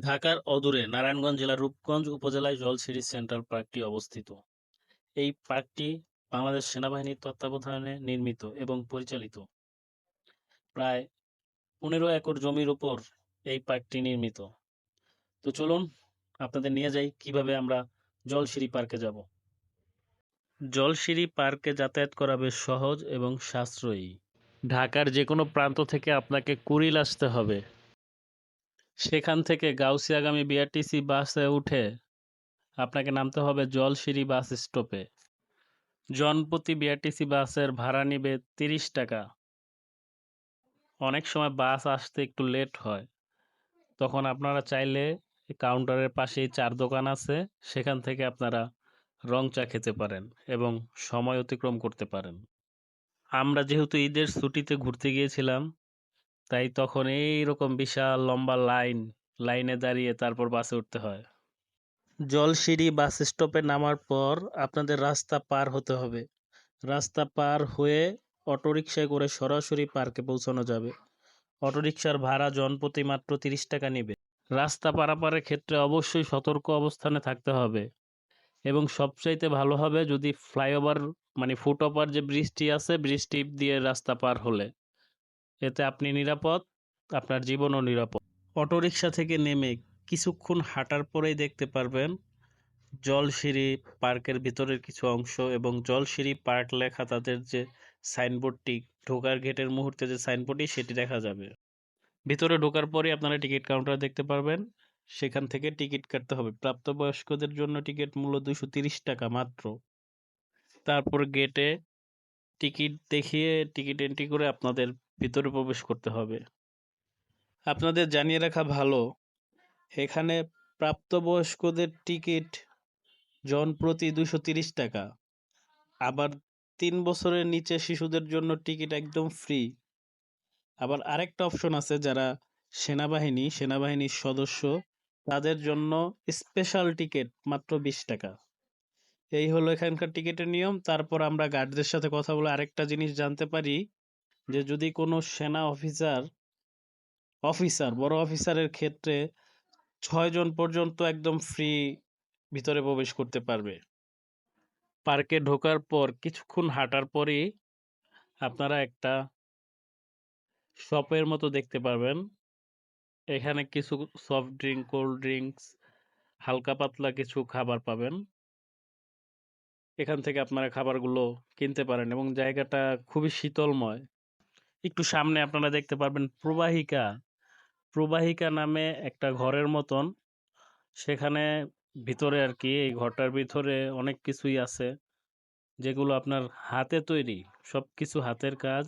ঢাকার অদূরে নারায়ণগঞ্জ জেলার রূপগঞ্জ উপজেলায় জলছিরি সেন্ট্রাল পার্কটি অবস্থিত। এই পার্কটি বাংলাদেশ সেনাবাহিনীর তত্ত্বাবধানে নির্মিত এবং পরিচালিত। প্রায় পনেরো একর জমির উপর এই পার্কটি নির্মিত। তো চলুন আপনাদের নিয়ে যাই কীভাবে আমরা জলসিঁড়ি পার্কে যাব। জলসিঁড়ি পার্কে যাতায়াত করা বেশ সহজ এবং সাশ্রয়ী। ঢাকার যে কোনো প্রান্ত থেকে আপনাকে কুড়িল আসতে হবে। সেখান থেকে গাউসিয়াগামী বিআরটিসি বাসে উঠে আপনাকে নামতে হবে জলসিঁড়ি বাস স্টপে। জনপ্রতি বিআরটিসি বাসের ভাড়া নিবে তিরিশ টাকা। অনেক সময় বাস আসতে একটু লেট হয়। তখন আপনারা চাইলে কাউন্টারের পাশেই চার দোকান আছে, সেখান থেকে আপনারা রং চা খেতে পারেন এবং সময় অতিক্রম করতে পারেন। আমরা যেহেতু ঈদের ছুটিতে ঘুরতে গিয়েছিলাম তাই তখন এইরকম বিশাল লম্বা লাইন, লাইনে দাঁড়িয়ে তারপর বাসে উঠতে হয়। জলসিঁড়ি বাস স্টপে নামার পর আপনাদের রাস্তা পার হতে হবে। রাস্তা পার হয়ে অটোরিকশায় করে সরাসরি পার্কে পৌঁছানো যাবে। অটোরিকশার ভাড়া জনপ্রতি মাত্র তিরিশ টাকা নেবে। রাস্তা পারাপারের ক্ষেত্রে অবশ্যই সতর্ক অবস্থানে থাকতে হবে। এবং সবচাইতে ভালো হবে যদি ফ্লাইওভার মানে ফুটওভার যে ব্রিজটি আছে, ব্রিজটি দিয়ে রাস্তা পার হলে। এতে আপনি নিরাপদ, আপনার জীবনও নিরাপদ। অটোরিকশা থেকে নেমে কিছুক্ষণ হাঁটার পরেই দেখতে পারবেন জলসিঁড়ি পার্কের ভিতরের কিছু অংশ এবং জলসিঁড়ি পার্ক লেখা তাদের যে সাইনবোর্ডটি, ঢোকার গেটের মুহূর্তে যে সাইনবোর্ডটি সেটি দেখা যাবে। ভিতরে ঢোকার পরে আপনারা টিকিট কাউন্টার দেখতে পারবেন। সেখান থেকে টিকিট কাটতে হবে। প্রাপ্তবয়স্কদের জন্য টিকিট মূল্য দুশো তিরিশ টাকা মাত্র। তারপর গেটে টিকিট দেখিয়ে টিকিট এন্ট্রি করে আপনাদের ভিতরে প্রবেশ করতে হবে। আপনাদের জানিয়ে রাখা ভালো, এখানে প্রাপ্তবয়স্কদের টিকিট জন প্রতি দুশো তিরিশ টাকা। আবার তিন বছরের নিচে শিশুদের জন্য টিকিট একদম ফ্রি আবার আরেকটা অপশন আছে যারা সেনাবাহিনী, সেনাবাহিনীর সদস্য, তাদের জন্য স্পেশাল টিকিট মাত্র বিশ টাকা। এই হলো এখানকার টিকিটের নিয়ম। তারপর আমরা গার্ডদের সাথে কথা বলে আরেকটা জিনিস জানতে পারি, যে যদি কোনো সেনা অফিসার অফিসার বড় অফিসারের ক্ষেত্রে ছয়জন পর্যন্ত একদম ফ্রি ভিতরে প্রবেশ করতে পারবে। পার্কে ঢোকার পর, কিছুক্ষণ হাঁটার পরই আপনারা একটা শপের মতো দেখতে পারবেন। এখানে কিছু সফট ড্রিঙ্ক কোল্ড ড্রিঙ্কস হালকা পাতলা কিছু খাবার পাবেন। এখান থেকে আপনারা খাবারগুলো কিনতে পারেন এবং জায়গাটা খুবই শীতলময়। একটু সামনে আপনারা দেখতে পারবেন প্রবাহিকা। প্রবাহিকা নামে একটা ঘরের মতন। সেখানে ভিতরে আর কি এই ঘরটার ভিতরে অনেক কিছুই আছে, যেগুলো আপনার হাতে তৈরি সব কিছু হাতের কাজ।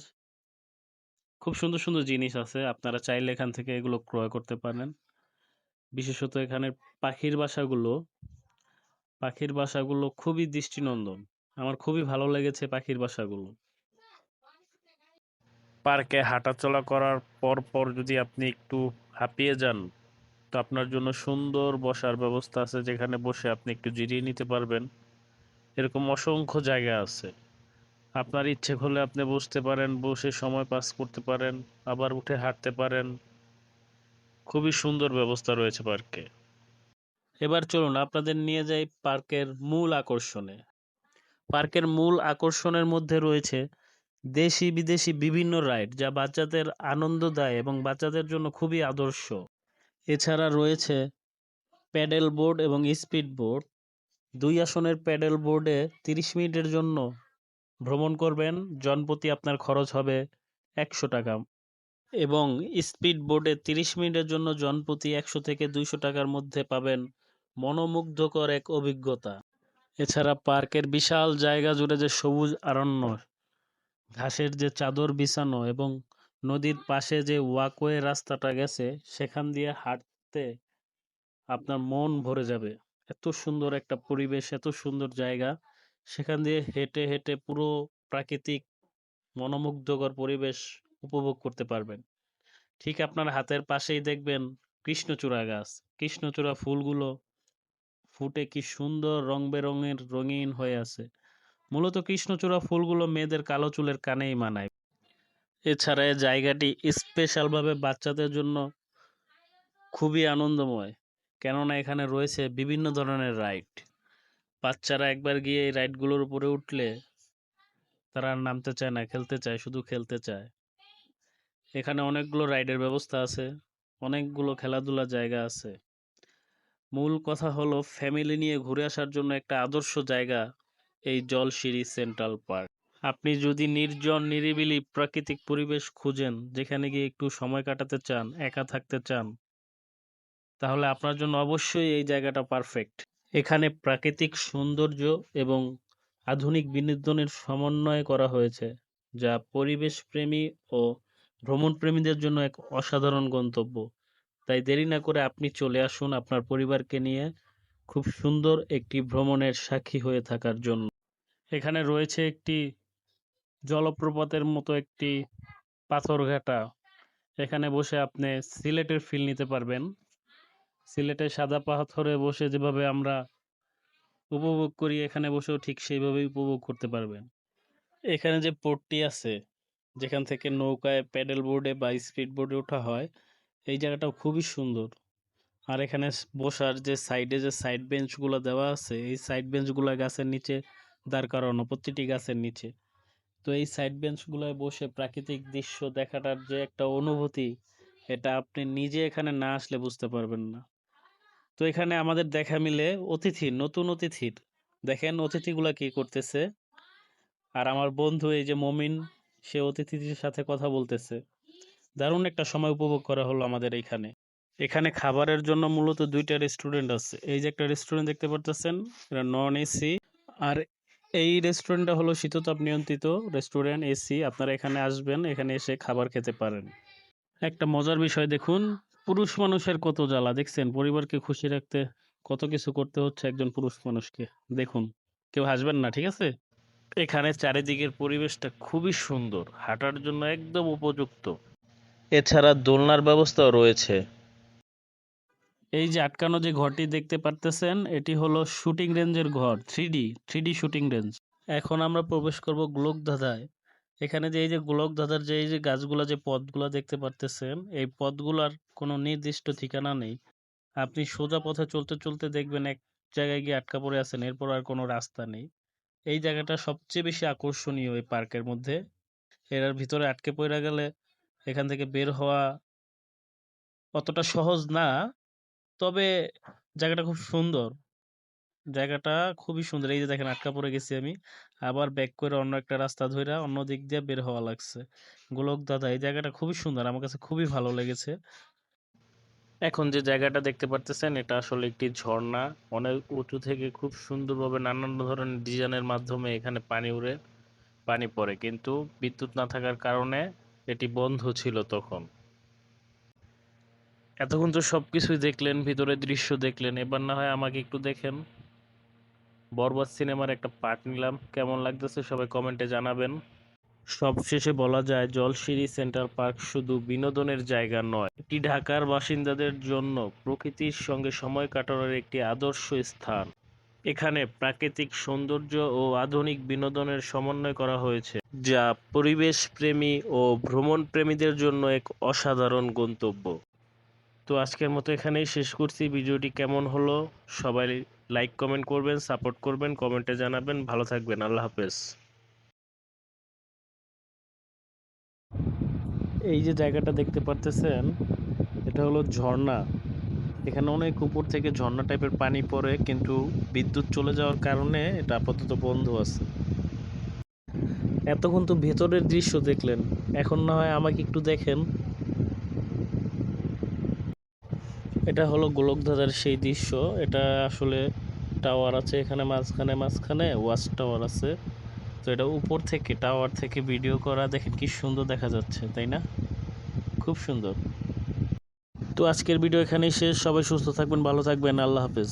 খুব সুন্দর সুন্দর জিনিস আছে, আপনারা চাইলে এখান থেকে এগুলো ক্রয় করতে পারেন। বিশেষত এখানে পাখির বাসাগুলো পাখির বাসাগুলো খুবই দৃষ্টিনন্দন। আমার খুবই ভালো লেগেছে পাখির বাসাগুলো। পার্কে হাঁটাচলা করার পর পর যদি আপনি একটু হাঁপিয়ে যান, তো আপনার জন্য সুন্দর বসার ব্যবস্থা আছে যেখানে বসে আপনি একটু জিরিয়ে নিতে পারবেন। এরকম অসংখ্য জায়গা আছে। আপনার ইচ্ছে হলে আপনি বসতে পারেন, বসে সময় পাস করতে পারেন, আবার উঠে হাঁটতে পারেন। খুবই সুন্দর ব্যবস্থা রয়েছে পার্কে। এবার চলুন আপনাদের নিয়ে যাই পার্কের মূল আকর্ষণে। পার্কের মূল আকর্ষণের মধ্যে রয়েছে দেশি বিদেশি বিভিন্ন রাইড, যা বাচ্চাদের আনন্দ দেয় এবং বাচ্চাদের জন্য খুবই আদর্শ। এছাড়া রয়েছে প্যাডেল বোর্ড এবং স্পিড বোর্ড। দুই আসনের প্যাডেল বোর্ডে তিরিশ মিনিটের জন্য ভ্রমণ করবেন, জনপ্রতি আপনার খরচ হবে একশো টাকা। এবং স্পিড বোর্ডে তিরিশ মিনিটের জন্য জনপ্রতি একশো থেকে দুইশো টাকার মধ্যে পাবেন মনোমুগ্ধকর এক অভিজ্ঞতা। এছাড়া পার্কের বিশাল জায়গা জুড়ে যে সবুজ আরণ্য, ঘাসের যে চাদর বিছানো এবং নদীর পাশে যে ওয়াকওয়ে রাস্তাটা গেছে, সেখান দিয়ে হাঁটতে আপনার মন ভরে যাবে। এত সুন্দর একটা পরিবেশ, এত সুন্দর জায়গা। সেখান দিয়ে হেঁটে হেঁটে পুরো প্রাকৃতিক মনোমুগ্ধকর পরিবেশ উপভোগ করতে পারবেন। ঠিক আপনার হাতের পাশেই দেখবেন কৃষ্ণচূড়া গাছ। কৃষ্ণচূড়া ফুলগুলো ফুটে কি সুন্দর রং বেরঙের রঙিন হয়ে আছে। মূলত কৃষ্ণচূড়া ফুলগুলো মেয়েদের কালো চুলের কানেই মানায়। এছাড়া জায়গাটি স্পেশালভাবে বাচ্চাদের জন্য খুবই আনন্দময়, কেননা এখানে রয়েছে বিভিন্ন ধরনের রাইড বাচ্চারা একবার গিয়ে এই রাইডগুলোর উপরে উঠলে তারা নামতে চায় না, খেলতে চায়, শুধু খেলতে চায়। এখানে অনেকগুলো রাইডের ব্যবস্থা আছে, অনেকগুলো খেলাধুলার জায়গা আছে। মূল কথা হলো ফ্যামিলি নিয়ে ঘুরে আসার জন্য একটা আদর্শ জায়গা, এই জলশিরি সেন্ট্রাল পার্ক। আপনি যদি নির্জন, নিরিবিলি প্রাকৃতিক পরিবেশ খুঁজেন, যেখানে গিয়ে একটু সময় কাটাতে চান, একা থাকতে চান, তাহলে আপনার জন্য অবশ্যই এই জায়গাটা পারফেক্ট। এখানে প্রাকৃতিক সৌন্দর্য এবং আধুনিক বিনোদনের সমন্বয় করা হয়েছে, যা পরিবেশ প্রেমী ও ভ্রমণ প্রেমীদের জন্য এক অসাধারণ গন্তব্য। তাই দেরি না করে আপনি চলে আসুন আপনার পরিবারকে নিয়ে। খুব সুন্দর একটি ভ্রমণের সাক্ষী হয়ে থাকার জন্য। এখানে রয়েছে একটি জলপ্রপাতের মতো একটি পাথরঘাটা। এখানে বসে আপনি সিলেটের ফিল নিতে পারবেন। সিলেটের সাদা পাথরে বসে যেভাবে আমরা উপভোগ করি, এখানে বসেও ঠিক সেইভাবেই উপভোগ করতে পারবেন। এখানে যে পোর্টটি আছে, যেখান থেকে নৌকায় প্যাডেল বোর্ডে বা স্পিড বোর্ডে ওঠা হয় এই জায়গাটাও খুবই সুন্দর। আর এখানে বসার যে সাইডে যে সাইড বেঞ্চগুলো দেওয়া আছে, এই সাইড বেঞ্চগুলো গাছের নিচে দাঁড় করানো, প্রতিটি গাছের নিচে। তো এই সাইড বেঞ্চগুলোয় বসে প্রাকৃতিক দৃশ্য দেখাটার যে একটা অনুভূতি, এটা আপনি নিজে এখানে না আসলে বুঝতে পারবেন না। তো এখানে আমাদের দেখা মিলে অতিথি, নতুন অতিথির দেখেন অতিথিগুলা কি করতেছে। আর আমার বন্ধু এই যে মমিন, সে অতিথিদের সাথে কথা বলতেছে। দারুণ একটা সময় উপভোগ করা হলো আমাদের এইখানে। এখানে খাবারের জন্য মূলত দুইটা রেস্টুরেন্ট আছে। এই যে একটা রেস্টুরেন্ট দেখতে পারতেছেন, এটা নন এসি আর এই রেস্টুরেন্টটা হলো শীততাপ নিয়ন্ত্রিত রেস্টুরেন্ট এসি আপনারা এখানে আসবেন, এখানে এসে খাবার খেতে পারেন। একটা মজার বিষয় দেখুন, পুরুষ মানুষের কত জ্বালা, দেখছেন? পরিবারকে খুশি রাখতে কত কিছু করতে হচ্ছে একজন পুরুষ মানুষকে। দেখুন, কেউ হাসবেন না, ঠিক আছে? এখানে চারিদিকের পরিবেশটা খুবই সুন্দর, হাঁটার জন্য একদম উপযুক্ত। এছাড়া দোলনার ব্যবস্থাও রয়েছে। এই যে আটকানো যে ঘরটি দেখতে পারতেছেন, এটি হলো শুটিং রেঞ্জের ঘর three D three D shooting range. এখন আমরা প্রবেশ করব গোলক ধাঁধায়। এখানে যে এই যে গোলক ধাঁধার যে এই যে গাছগুলা, যে পথগুলা দেখতে পারতেছেন, এই পথগুলার কোনো নির্দিষ্ট ঠিকানা নেই। আপনি সোজা পথে চলতে চলতে দেখবেন এক জায়গায় গিয়ে আটকা পড়ে আছেন, এরপর আর কোনো রাস্তা নেই। এই জায়গাটা সবচেয়ে বেশি আকর্ষণীয় এই পার্কের মধ্যে। এর ভিতরে আটকে পড়ে গেলে এখান থেকে বের হওয়া অতটা সহজ না। তবে জায়গাটা খুব সুন্দর। জায়গাটা খুবই সুন্দর। এই যে দেখেন, আটকা পড়ে গেছি আমি। আবার ব্যাক করে অন্য একটা রাস্তা ধইরা অন্য দিক দিয়ে বের হওয়া লাগছে। গোলক দাদা, এই জায়গাটা খুবই সুন্দর। আমার কাছে খুবই ভালো লেগেছে। এখন যে জায়গাটা দেখতে পারতেছেন, এটা আসলে একটি ঝর্ণা। অনেক উঁচু থেকে খুব সুন্দরভাবে নানান ধরনের ডিজাইনের মাধ্যমে এখানে পানি উড়ে, পানি পড়ে। কিন্তু বিদ্যুৎ না থাকার কারণে এটি বন্ধ ছিল তখন। এতক্ষণ তো সবকিছুই দেখলেন ভিতরে দৃশ্য দেখলেন, এবার না হয় আমাকে একটু দেখেন। বরবাদ সিনেমার একটা পার্ট নিলাম, কেমন লাগতেছে সবাই কমেন্টে জানাবেন। সবশেষে বলা যায়, জলশিরি সেন্টার পার্ক শুধু বিনোদনের জায়গা নয়, এটি ঢাকার বাসিন্দাদের জন্য প্রকৃতির সঙ্গে সময় কাটানোর একটি আদর্শ স্থান। এখানে প্রাকৃতিক সৌন্দর্য ও আধুনিক বিনোদনের সমন্বয় করা হয়েছে, যা পরিবেশ প্রেমী ও ভ্রমণ প্রেমীদের জন্য এক অসাধারণ গন্তব্য। তো আজকের মতো এখানেই শেষ করছি। ভিডিওটি কেমন হলো সবাই লাইক, কমেন্ট করবেন, সাপোর্ট করবেন, কমেন্টে জানাবেন। ভালো থাকবেন। আল্লাহ হাফেজ। এই যে জায়গাটা দেখতে পারতেছেন, এটা হলো ঝর্ণা। এখানে অনেক উপর থেকে ঝর্ণা টাইপের পানি পড়ে, কিন্তু বিদ্যুৎ চলে যাওয়ার কারণে এটা আপাতত বন্ধ আছে। এতক্ষণ তো ভেতরের দৃশ্য দেখলেন, এখন না হয় আমাকে একটু দেখেন। এটা হলো গোলকধাঁধার সেই দৃশ্য, এটা আসলে টাওয়ার আছে এখানে মাঝখানে মাঝখানে ওয়াচ টাওয়ার আছে। তো এটা উপর থেকে, টাওয়ার থেকে ভিডিও করা, দেখেন কি সুন্দর দেখা যাচ্ছে, তাই না? খুব সুন্দর। তো আজকের ভিডিও এখানেই শেষ। সবাই সুস্থ থাকবেন ভালো থাকবেন। আল্লাহ হাফেজ।